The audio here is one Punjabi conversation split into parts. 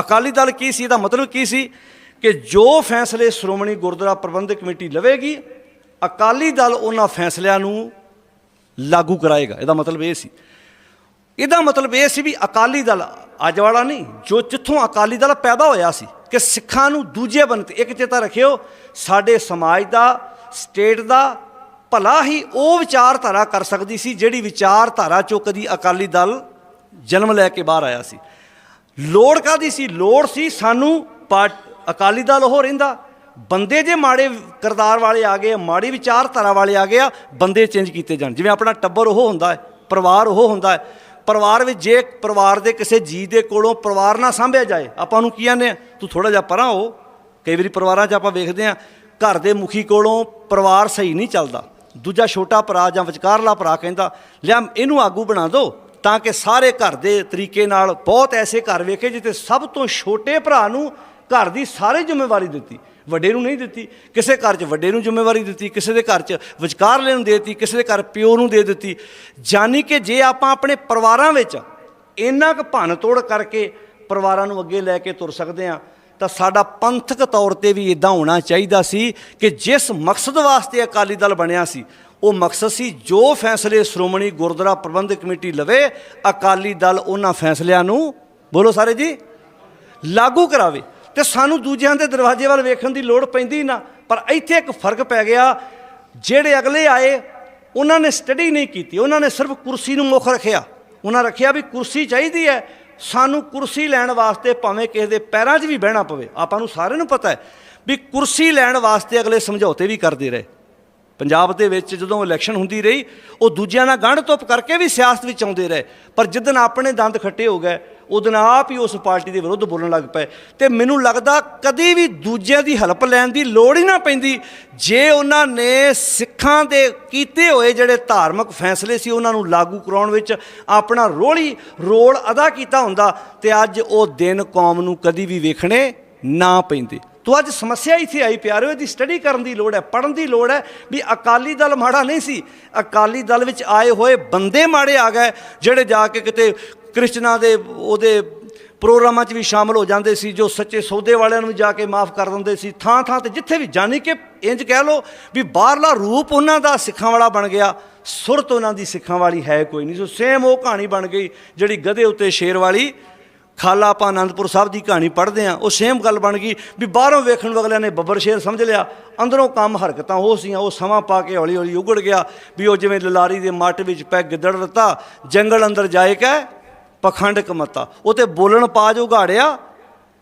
ਅਕਾਲੀ ਦਲ ਕੀ ਸੀ, ਇਹਦਾ ਮਤਲਬ ਕੀ ਸੀ ਕਿ ਜੋ ਫੈਸਲੇ ਸ਼੍ਰੋਮਣੀ ਗੁਰਦੁਆਰਾ ਪ੍ਰਬੰਧਕ ਕਮੇਟੀ ਲਵੇਗੀ, ਅਕਾਲੀ ਦਲ ਉਹਨਾਂ ਫੈਸਲਿਆਂ ਨੂੰ ਲਾਗੂ ਕਰਾਏਗਾ। ਇਹਦਾ ਮਤਲਬ ਇਹ ਸੀ। ਇਹਦਾ ਮਤਲਬ ਇਹ ਸੀ ਵੀ ਅਕਾਲੀ ਦਲ ਅੱਜ ਵਾਲਾ ਨਹੀਂ, ਜੋ ਜਿੱਥੋਂ ਅਕਾਲੀ ਦਲ ਪੈਦਾ ਹੋਇਆ ਸੀ, ਕਿ ਸਿੱਖਾਂ ਨੂੰ ਦੂਜੇ ਬੰਦੇ ਇੱਕ ਚੇਤਾ ਰੱਖਿਓ, ਸਾਡੇ ਸਮਾਜ ਦਾ, ਸਟੇਟ ਦਾ ਭਲਾ ਹੀ ਉਹ ਵਿਚਾਰਧਾਰਾ ਕਰ ਸਕਦੀ ਸੀ, ਜਿਹੜੀ ਵਿਚਾਰਧਾਰਾ ਚੋਂ ਕਦੀ ਅਕਾਲੀ ਦਲ ਜਨਮ ਲੈ ਕੇ ਬਾਹਰ ਆਇਆ ਸੀ। ਲੋੜ ਕਾਦੀ ਸੀ? ਲੋੜ ਸੀ ਸਾਨੂੰ ਪਾਰਟ- ਅਕਾਲੀ ਦਲ ਉਹ ਰਹਿੰਦਾ। ਬੰਦੇ ਜੇ ਮਾੜੇ ਕਰਤਾਰ ਵਾਲੇ ਆ ਗਏ, ਮਾੜੀ ਵਿਚਾਰਧਾਰਾ ਵਾਲੇ ਆ ਗਏ ਆ, ਬੰਦੇ ਚੇਂਜ ਕੀਤੇ ਜਾਣ। ਜਿਵੇਂ ਆਪਣਾ ਟੱਬਰ ਉਹ ਹੁੰਦਾ ਹੈ, ਪਰਿਵਾਰ ਉਹ ਹੁੰਦਾ ਹੈ। ਪਰਿਵਾਰ ਵਿੱਚ ਜੇ ਪਰਿਵਾਰ ਦੇ ਕਿਸੇ ਜੀ ਦੇ ਕੋਲੋਂ ਪਰਿਵਾਰ ਨਾ ਸਾਂਭਿਆ ਜਾਏ, ਆਪਾਂ ਨੂੰ ਕੀ ਆਨੇ ਆ ਤੂੰ ਥੋੜਾ ਜਿਹਾ ਪਰਾਂ ਹੋ। ਕਈ ਵਾਰੀ ਪਰਿਵਾਰਾਂ 'ਚ ਆਪਾਂ ਵੇਖਦੇ ਆ ਘਰ ਦੇ ਮੁਖੀ ਕੋਲੋਂ ਪਰਿਵਾਰ ਸਹੀ ਨਹੀਂ ਚੱਲਦਾ। ਦੂਜਾ ਛੋਟਾ ਭਰਾ ਜਾਂ ਵਿਚਕਾਰਲਾ ਭਰਾ ਕਹਿੰਦਾ, ਲਿਆ, ਇਹਨੂੰ ਆਗੂ ਬਣਾ ਦਿਓ। ਤਾਂ ਕਿ ਸਾਰੇ ਘਰ ਦੇ ਤਰੀਕੇ ਨਾਲ ਬਹੁਤ ਐਸੇ ਘਰ ਵੇਖੇ ਜਿੱਥੇ ਸਭ ਤੋਂ ਛੋਟੇ ਭਰਾ ਨੂੰ ਘਰ ਦੀ ਸਾਰੀ ਜ਼ਿੰਮੇਵਾਰੀ ਦਿੱਤੀ। ਵੱਡੇ ਨੂੰ ਨਹੀਂ ਦਿੱਤੀ। ਕਿਸੇ ਘਰ 'ਚ ਵੱਡੇ ਨੂੰ ਜ਼ਿੰਮੇਵਾਰੀ ਦਿੱਤੀ, ਕਿਸੇ ਦੇ ਘਰ 'ਚ ਵਿਚਕਾਰਲੇ ਨੂੰ ਦੇ ਦਿੱਤੀ, ਕਿਸੇ ਦੇ ਘਰ ਪਿਓ ਨੂੰ ਦੇ ਦਿੱਤੀ। ਜਾਨੀ ਕਿ ਜੇ ਆਪਾਂ ਆਪਣੇ ਪਰਿਵਾਰਾਂ ਵਿੱਚ ਇੰਨਾ ਕੁ ਭੰਨ ਤੋੜ ਕਰਕੇ ਪਰਿਵਾਰਾਂ ਨੂੰ ਅੱਗੇ ਲੈ ਕੇ ਤੁਰ ਸਕਦੇ ਹਾਂ ਤਾਂ ਸਾਡਾ ਪੰਥਕ ਤੌਰ ਤੇ ਵੀ ਇਦਾਂ ਹੋਣਾ ਚਾਹੀਦਾ ਸੀ ਕਿ ਜਿਸ ਮਕਸਦ ਵਾਸਤੇ ਅਕਾਲੀ ਦਲ ਬਣਿਆ ਸੀ, ਉਹ ਮਕਸਦ ਸੀ ਜੋ ਫੈਸਲੇ ਸ਼੍ਰੋਮਣੀ ਗੁਰਦੁਆਰਾ ਪ੍ਰਬੰਧਕ ਕਮੇਟੀ ਲਵੇ, ਅਕਾਲੀ ਦਲ ਉਹਨਾਂ ਫੈਸਲਿਆਂ ਨੂੰ, ਬੋਲੋ ਸਾਰੇ ਜੀ, ਲਾਗੂ ਕਰਾਵੇ। ਤੇ ਸਾਨੂੰ ਦੂਜਿਆਂ ਦੇ ਦਰਵਾਜ਼ੇ ਵੱਲ ਵੇਖਣ ਦੀ ਲੋੜ ਪੈਂਦੀ ਨਾ, ਪਰ ਇੱਥੇ ਇੱਕ ਫ਼ਰਕ ਪੈ ਗਿਆ, ਜਿਹੜੇ ਅਗਲੇ ਆਏ, ਉਹਨਾਂ ਨੇ ਸਟੱਡੀ ਨਹੀਂ ਕੀਤੀ, ਉਹਨਾਂ ਨੇ ਸਿਰਫ ਕੁਰਸੀ ਨੂੰ ਮੁੱਖ ਰੱਖਿਆ। ਉਹਨਾਂ ਰੱਖਿਆ ਵੀ ਕੁਰਸੀ ਚਾਹੀਦੀ ਹੈ ਸਾਨੂੰ ਕੁਰਸੀ ਲੈਣ ਵਾਸਤੇ ਭਾਵੇਂ ਕਿਸੇ ਦੇ ਪੈਰਾਂ 'ਚ ਵੀ ਬਹਿਣਾ ਪਵੇ। ਆਪਾਂ ਨੂੰ ਸਾਰਿਆਂ ਨੂੰ ਪਤਾ ਹੈ ਵੀ ਕੁਰਸੀ ਲੈਣ ਵਾਸਤੇ ਅਗਲੇ ਸਮਝੌਤੇ ਵੀ ਕਰਦੇ ਰਹੇ। ਪੰਜਾਬ ਦੇ ਵਿੱਚ ਜਦੋਂ ਇਲੈਕਸ਼ਨ ਹੁੰਦੀ ਰਹੀ, ਉਹ ਦੂਜਿਆਂ ਨਾਲ ਗੰਢ ਤੋਪ ਕਰਕੇ ਵੀ ਸਿਆਸਤ ਵਿੱਚ ਆਉਂਦੇ ਰਹੇ। ਪਰ ਜਿੱਦਨ ਆਪਣੇ ਦੰਦ ਖੱਟੇ ਹੋ ਗਏ ਉਦਨ ਆਪ ਹੀ ਉਸ ਪਾਰਟੀ ਦੇ ਵਿਰੁੱਧ ਬੋਲਣ ਲੱਗ ਪਏ। ਤੇ ਮੈਨੂੰ ਲੱਗਦਾ ਕਦੇ ਵੀ ਦੂਜਿਆਂ ਦੀ ਹੈਲਪ ਲੈਣ ਦੀ ਲੋੜ ਹੀ ਨਾ ਪੈਂਦੀ। ਜੇ ਉਹਨਾਂ ਨੇ ਸਿੱਖਾਂ ਦੇ ਕੀਤੇ ਹੋਏ ਜਿਹੜੇ ਧਾਰਮਿਕ ਫੈਸਲੇ ਸੀ, ਉਹਨਾਂ ਨੂੰ ਲਾਗੂ ਕਰਾਉਣ ਵਿੱਚ ਆਪਣਾ ਰੋਲ ਰੋਲ ਅਦਾ ਕੀਤਾ ਹੁੰਦਾ, ਤੇ ਅੱਜ ਉਹ ਦਿਨ ਕੌਮ ਨੂੰ ਕਦੀ ਵੀ ਵੇਖਣੇ ਨਾ ਪੈਂਦੇ। ਤੋ ਅੱਜ ਸਮੱਸਿਆ ਇੱਥੇ ਆਈ ਪਿਆਰਿਓ ਇਹਦੀ ਸਟੱਡੀ ਕਰਨ ਦੀ ਲੋੜ ਹੈ ਪੜਨ ਦੀ ਲੋੜ ਹੈ ਵੀ ਅਕਾਲੀ ਦਲ ਮਾੜਾ ਨਹੀਂ ਸੀ। ਅਕਾਲੀ ਦਲ ਵਿੱਚ ਆਏ ਹੋਏ ਬੰਦੇ ਮਾੜੇ ਆ ਗਏ, ਜਿਹੜੇ ਜਾ ਕੇ ਕਿਤੇ ਕ੍ਰਿਸਚਨਾਂ ਦੇ ਉਹਦੇ ਪ੍ਰੋਗਰਾਮਾਂ 'ਚ ਵੀ ਸ਼ਾਮਲ ਹੋ ਜਾਂਦੇ ਸੀ, ਜੋ ਸੱਚੇ ਸੌਦੇ ਵਾਲਿਆਂ ਨੂੰ ਜਾ ਕੇ ਮਾਫ ਕਰ ਦਿੰਦੇ ਸੀ। ਥਾਂ ਥਾਂ ਤੇ ਜਿੱਥੇ ਵੀ ਜਾਣੀ ਕਿ ਇੰਜ ਕਹਿ ਲੋ ਵੀ ਬਾਹਰਲਾ ਰੂਪ ਉਹਨਾਂ ਦਾ ਸਿੱਖਾਂ ਵਾਲਾ ਬਣ ਗਿਆ, ਸੁਰਤ ਉਹਨਾਂ ਦੀ ਸਿੱਖਾਂ ਵਾਲੀ ਹੈ ਕੋਈ ਨਹੀਂ। ਸੋ ਸੇਮ ਉਹ ਕਹਾਣੀ ਬਣ ਗਈ, ਜਿਹੜੀ ਗਧੇ ਉੱਤੇ ਸ਼ੇਰ ਵਾਲੀ ਖਾਲਾ ਆਪਾਂ ਆਨੰਦਪੁਰ ਸਾਹਿਬ ਦੀ ਕਹਾਣੀ ਪੜ੍ਹਦੇ ਆ ਉਹ ਸੇਮ ਗੱਲ ਬਣ ਗਈ ਵੀ ਬਾਹਰੋਂ ਵੇਖਣ ਵਾਲਿਆਂ ਨੇ ਬੱਬਰ ਸ਼ੇਰ ਸਮਝ ਲਿਆ, ਅੰਦਰੋਂ ਕੰਮ ਹਰਕਤਾਂ ਉਹ ਸੀਆਂ, ਉਹ ਸਮਾਂ ਪਾ ਕੇ ਹੌਲੀ ਹੌਲੀ ਉਗੜ ਗਿਆ ਵੀ ਉਹ ਜਿਵੇਂ ਲਲਾਰੀ ਦੇ ਮੱਟ ਵਿੱਚ ਪੈ ਗਿੱਦੜ ਦਿੱਤਾ ਜੰਗਲ ਅੰਦਰ ਜਾਏ ਕੈ, ਪਖੰਡ ਕਮਤਾ। ਉਹ ਤੇ ਬੋਲਣ ਪਾ ਜੋ ਉਘਾੜਿਆ,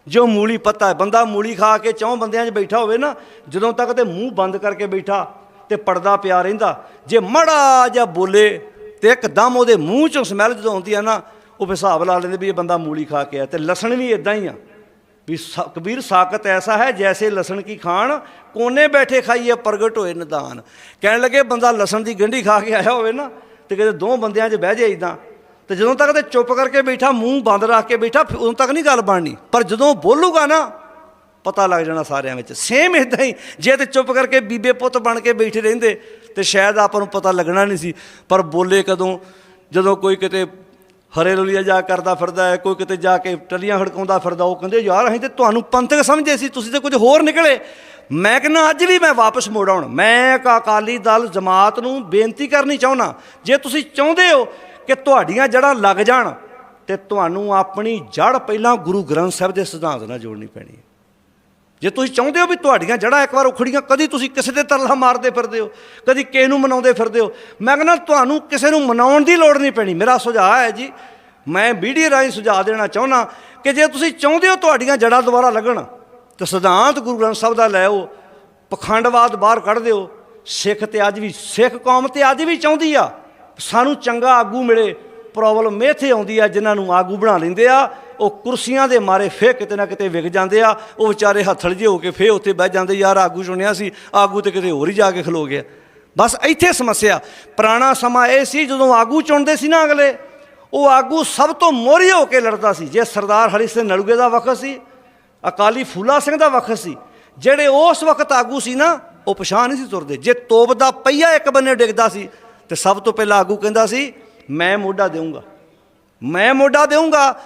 ਜੋ ਮੂਲੀ ਪੱਤਾ ਬੰਦਾ ਮੂਲੀ ਖਾ ਕੇ ਚੌਂ ਬੰਦਿਆਂ 'ਚ ਬੈਠਾ ਹੋਵੇ ਨਾ, ਜਦੋਂ ਤੱਕ ਤੇ ਮੂੰਹ ਬੰਦ ਕਰਕੇ ਬੈਠਾ ਤੇ ਪਰਦਾ ਪਿਆ ਰਹਿੰਦਾ, ਜੇ ਮੜਾ ਜਾਂ ਬੋਲੇ ਤੇ ਇੱਕਦਮ ਉਹਦੇ ਮੂੰਹ 'ਚੋਂ ਸਮੈਲ ਜਦੋਂ ਆਉਂਦੀ ਆ ਨਾ ਉਹ ਫਿਰ ਹਿਸਾਬ ਲਾ ਲੈਂਦੇ ਵੀ ਇਹ ਬੰਦਾ ਮੂਲੀ ਖਾ ਕੇ ਆ ਤੇ ਲਸਣ ਵੀ ਇਦਾਂ ਹੀ ਆ। ਵੀ ਸ- ਕਬੀਰ ਸਾਕਤ ਐਸਾ ਹੈ ਜੈਸੇ ਲਸਣ ਕੀ ਖਾਣ, ਕੋਨੇ ਬੈਠੇ ਖਾਈਏ ਪ੍ਰਗਟ ਹੋਏ ਨਿਦਾਨ। ਕਹਿਣ ਲੱਗੇ ਬੰਦਾ ਲਸਣ ਦੀ ਗੰਢੀ ਖਾ ਕੇ ਆਇਆ ਹੋਵੇ ਨਾ, ਤੇ ਕਿਤੇ ਦੋ ਬੰਦਿਆਂ 'ਚ ਬਹਿ ਜਾਏ ਇਦਾਂ ਤੇ ਜਦੋਂ ਤੱਕ ਤੇ ਚੁੱਪ ਕਰਕੇ ਬੈਠਾ, ਮੂੰਹ ਬੰਦ ਰੱਖ ਕੇ ਬੈਠਾ ਉਦੋਂ ਤੱਕ ਨਹੀਂ ਗੱਲ ਬਣਨੀ। ਪਰ ਜਦੋਂ ਬੋਲੂਗਾ ਨਾ, ਪਤਾ ਲੱਗ ਜਾਣਾ ਸਾਰਿਆਂ ਵਿੱਚ। ਸੇਮ ਇਦਾਂ ਹੀ, ਜੇ ਤੇ ਚੁੱਪ ਕਰਕੇ ਬੀਬੇ ਪੁੱਤ ਬਣ ਕੇ ਬੈਠੇ ਰਹਿੰਦੇ, ਤੇ ਸ਼ਾਇਦ ਆਪਾਂ ਨੂੰ ਪਤਾ ਲੱਗਣਾ ਨਹੀਂ ਸੀ। ਪਰ ਬੋਲੇ ਕਦੋਂ, ਜਦੋਂ ਕੋਈ ਕਿਤੇ ਹਰੇ ਲੋਲੀਆ ਜਾ ਕਰਦਾ ਫਿਰਦਾ ਹੈ, ਕੋਈ ਕਿਤੇ ਜਾ ਕੇ ਟਲੀਆਂ ਹੜਕਾਉਂਦਾ ਫਿਰਦਾ, ਉਹ ਕਹਿੰਦੇ, ਯਾਰ, ਅਸੀਂ ਤੇ ਤੁਹਾਨੂੰ ਪੰਥਕ ਸਮਝੇ ਸੀ, ਤੁਸੀਂ ਤੇ ਕੁਝ ਹੋਰ ਨਿਕਲੇ। ਮੈਂ ਕਹਿੰਦਾ, ਅੱਜ ਵੀ ਮੈਂ ਵਾਪਸ ਮੋੜ ਆਉਣ। ਮੈਂ ਇੱਕ ਅਕਾਲੀ ਦਲ, ਜਮਾਤ ਨੂੰ ਬੇਨਤੀ ਕਰਨੀ ਚਾਹੁੰਦਾ। ਜੇ ਤੁਸੀਂ ਚਾਹੁੰਦੇ ਹੋ ਕਿ ਤੁਹਾਡੀਆਂ ਜੜ੍ਹਾਂ ਲੱਗ ਜਾਣ ਤੇ ਤੁਹਾਨੂੰ ਆਪਣੀ ਜੜ ਪਹਿਲਾਂ ਗੁਰੂ ਗ੍ਰੰਥ ਸਾਹਿਬ ਦੇ ਸਿਧਾਂਤ ਨਾਲ ਜੋੜਨੀ ਪੈਣੀ ਹੈ। ਜੇ ਤੁਸੀਂ ਚਾਹੁੰਦੇ ਹੋ ਵੀ ਤੁਹਾਡੀਆਂ ਜੜ੍ਹਾਂ ਇੱਕ ਵਾਰ ਉਖੜੀਆਂ, ਕਦੀ ਤੁਸੀਂ ਕਿਸੇ ਦੇ ਤਰਲਾ ਮਾਰਦੇ ਫਿਰਦੇ ਹੋ, ਕਦੀ ਕਿਸੇ ਨੂੰ ਮਨਾਉਂਦੇ ਫਿਰਦੇ ਹੋ। ਮੈਂ ਕਹਿੰਦਾ, ਤੁਹਾਨੂੰ ਕਿਸੇ ਨੂੰ ਮਨਾਉਣ ਦੀ ਲੋੜ ਨਹੀਂ ਪੈਣੀ। ਮੇਰਾ ਸੁਝਾਅ ਹੈ ਜੀ, ਮੈਂ ਵੀਡੀਓ ਰਾਹੀਂ ਸੁਝਾਅ ਦੇਣਾ ਚਾਹੁੰਦਾ ਕਿ ਜੇ ਤੁਸੀਂ ਚਾਹੁੰਦੇ ਹੋ ਤੁਹਾਡੀਆਂ ਜੜ੍ਹਾਂ ਦੁਬਾਰਾ ਲੱਗਣ, ਤਾਂ ਸਿਧਾਂਤ ਗੁਰੂ ਗ੍ਰੰਥ ਸਾਹਿਬ ਦਾ ਲੈ ਆਓ, ਪਖੰਡਵਾਦ ਬਾਹਰ ਕੱਢ ਦਿਓ। ਸਿੱਖ ਤੇ ਅੱਜ ਵੀ, ਸਿੱਖ ਕੌਮ ਤੇ ਅੱਜ ਵੀ ਚਾਹੁੰਦੀ ਆ, ਸਾਨੂੰ ਚੰਗਾ ਆਗੂ ਮਿਲੇ। ਪ੍ਰੋਬਲਮ ਇੱਥੇ ਆਉਂਦੀ ਆ, ਜਿਨ੍ਹਾਂ ਨੂੰ ਆਗੂ ਬਣਾ ਲੈਂਦੇ ਆ। ਉਹ ਕੁਰਸੀਆਂ ਦੇ ਮਾਰੇ ਫੇਰ ਕਿਤੇ ਨਾ ਕਿਤੇ ਵਿਕ ਜਾਂਦੇ ਆ। ਉਹ ਵਿਚਾਰੇ ਹੱਥੜ ਜਿਹੇ ਹੋ ਕੇ ਫੇਰ ਉੱਥੇ ਬਹਿ ਜਾਂਦੇ, ਯਾਰ ਆਗੂ ਚੁਣਿਆ ਸੀ, ਆਗੂ ਤੇ ਕਿਤੇ ਹੋਰ ਹੀ ਜਾ ਕੇ ਖਲੋ ਗਿਆ। ਬਸ ਇੱਥੇ ਸਮੱਸਿਆ। ਪੁਰਾਣਾ ਸਮਾਂ ਇਹ ਸੀ ਜਦੋਂ ਆਗੂ ਚੁਣਦੇ ਸੀ ਨਾ ਅਗਲੇ, ਉਹ ਆਗੂ ਸਭ ਤੋਂ ਮੋਹਰੀ ਹੋ ਕੇ ਲੜਦਾ ਸੀ। ਜੇ ਸਰਦਾਰ ਹਰੀ ਸਿੰਘ ਨਲੂਗੇ ਦਾ ਵਕਤ ਸੀ, ਅਕਾਲੀ ਫੂਲਾ ਸਿੰਘ ਦਾ ਵਕਤ ਸੀ, ਜਿਹੜੇ ਉਸ ਵਕਤ ਆਗੂ ਸੀ ਨਾ, ਉਹ ਪਛਾਣ ਨਹੀਂ ਸੀ ਤੁਰਦੇ। ਜੇ ਤੋਪ ਦਾ ਪਈਆ ਇੱਕ ਬੰਨੇ ਡਿੱਗਦਾ ਸੀ, ਤੇ ਸਭ ਤੋਂ ਪਹਿਲਾਂ ਆਗੂ ਕਹਿੰਦਾ ਸੀ, ਮੈਂ ਮੋਢਾ ਦੇਵਾਂਗਾ ਮੈਂ ਮੋਢਾ ਦੇਵਾਂਗਾ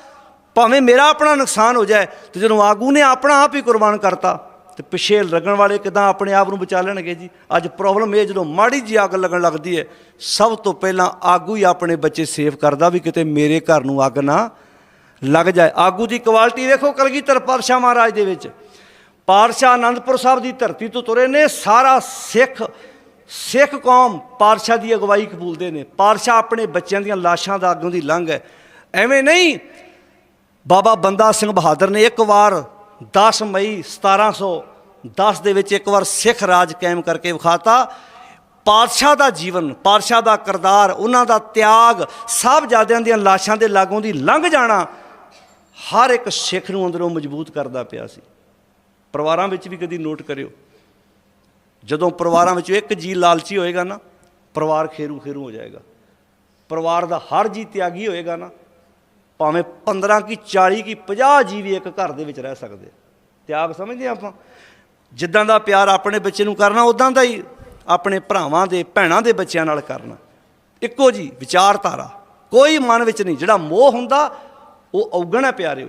ਭਾਵੇਂ ਮੇਰਾ ਆਪਣਾ ਨੁਕਸਾਨ ਹੋ ਜਾਏ, ਤੇ ਜਦੋਂ ਆਗੂ ਨੇ ਆਪਣਾ ਆਪ ਹੀ ਕੁਰਬਾਨ ਕਰਤਾ, ਤੇ ਪਿੱਛੇ ਲੱਗਣ ਵਾਲੇ ਕਿਦਾਂ ਆਪਣੇ ਆਪ ਨੂੰ ਬਚਾ ਲੈਣਗੇ ਜੀ? ਅੱਜ ਪ੍ਰੋਬਲਮ ਇਹ ਜਦੋਂ ਮਾੜੀ ਜੀ ਅੱਗ ਲੱਗਣ ਲੱਗਦੀ ਹੈ, ਸਭ ਤੋਂ ਪਹਿਲਾਂ ਆਗੂ ਹੀ ਆਪਣੇ ਬੱਚੇ ਸੇਵ ਕਰਦਾ ਵੀ ਕਿਤੇ ਮੇਰੇ ਘਰ ਨੂੰ ਅੱਗ ਨਾ ਲੱਗ ਜਾਏ। ਆਗੂ ਦੀ ਕੁਆਲਿਟੀ ਵੇਖੋ ਕਲਗੀਧਰ ਪਾਤਸ਼ਾਹ ਮਹਾਰਾਜ ਦੇ ਵਿੱਚ। ਪਾਤਸ਼ਾਹ ਆਨੰਦਪੁਰ ਸਾਹਿਬ ਦੀ ਧਰਤੀ ਤੋਂ ਤੁਰੇ ਨੇ, ਸਾਰਾ ਸਿੱਖ ਸਿੱਖ ਕੌਮ ਪਾਤਸ਼ਾਹ ਦੀ ਅਗਵਾਈ ਕਬੂਲਦੇ ਨੇ। ਪਾਤਸ਼ਾਹ ਆਪਣੇ ਬੱਚਿਆਂ ਦੀਆਂ ਲਾਸ਼ਾਂ ਦਾ ਅੱਗੋਂ ਦੀ ਲੰਘ ਹੈ। ਐਵੇਂ ਨਹੀਂ ਬਾਬਾ ਬੰਦਾ ਸਿੰਘ ਬਹਾਦਰ ਨੇ ਇੱਕ ਵਾਰ 10 ਮਈ 1710 ਦੇ ਵਿੱਚ ਇੱਕ ਵਾਰ ਸਿੱਖ ਰਾਜ ਕਾਇਮ ਕਰਕੇ ਵਿਖਾਤਾ। ਪਾਤਸ਼ਾਹ ਦਾ ਜੀਵਨ, ਪਾਤਸ਼ਾਹ ਦਾ ਕਰਦਾਰ, ਉਹਨਾਂ ਦਾ ਤਿਆਗ, ਸਾਹਿਬਜ਼ਾਦਿਆਂ ਦੀਆਂ ਲਾਸ਼ਾਂ ਦੇ ਲਾਗੋਂ ਦੀ ਲੰਘ ਜਾਣਾ ਹਰ ਇੱਕ ਸਿੱਖ ਨੂੰ ਅੰਦਰੋਂ ਮਜ਼ਬੂਤ ਕਰਦਾ ਪਿਆ ਸੀ। ਪਰਿਵਾਰਾਂ ਵਿੱਚ ਵੀ ਕਦੀ ਨੋਟ ਕਰਿਓ। ਜਦੋਂ ਪਰਿਵਾਰਾਂ ਵਿੱਚ ਇੱਕ ਜੀ ਲਾਲਚੀ ਹੋਏਗਾ ਨਾ, ਪਰਿਵਾਰ ਖੇਰੂ ਖੇਰੂ ਹੋ ਜਾਏਗਾ। ਪਰਿਵਾਰ ਦਾ ਹਰ ਜੀ ਤਿਆਗੀ ਹੋਏਗਾ ਨਾ ਭਾਵੇਂ 15 ਕੀ 40 ਕੀ 50 ਜੀ ਵੀ ਇੱਕ ਘਰ ਦੇ ਵਿੱਚ ਰਹਿ ਸਕਦੇ ਤਿਆਗ ਸਮਝਦੇ ਆਪਾਂ? ਜਿੱਦਾਂ ਦਾ ਪਿਆਰ ਆਪਣੇ ਬੱਚੇ ਨੂੰ ਕਰਨਾ ਉਦਾਂ ਦਾ ਹੀ ਆਪਣੇ ਭਰਾਵਾਂ ਦੇ, ਭੈਣਾਂ ਦੇ ਬੱਚਿਆਂ ਨਾਲ ਕਰਨਾ। ਇੱਕੋ ਜੀ ਵਿਚਾਰਧਾਰਾ। ਕੋਈ ਮਨ ਵਿੱਚ ਨਹੀਂ। ਜਿਹੜਾ ਮੋਹ ਹੁੰਦਾ, ਉਹ ਔਗਣ ਹੈ ਪਿਆਰਿਓ।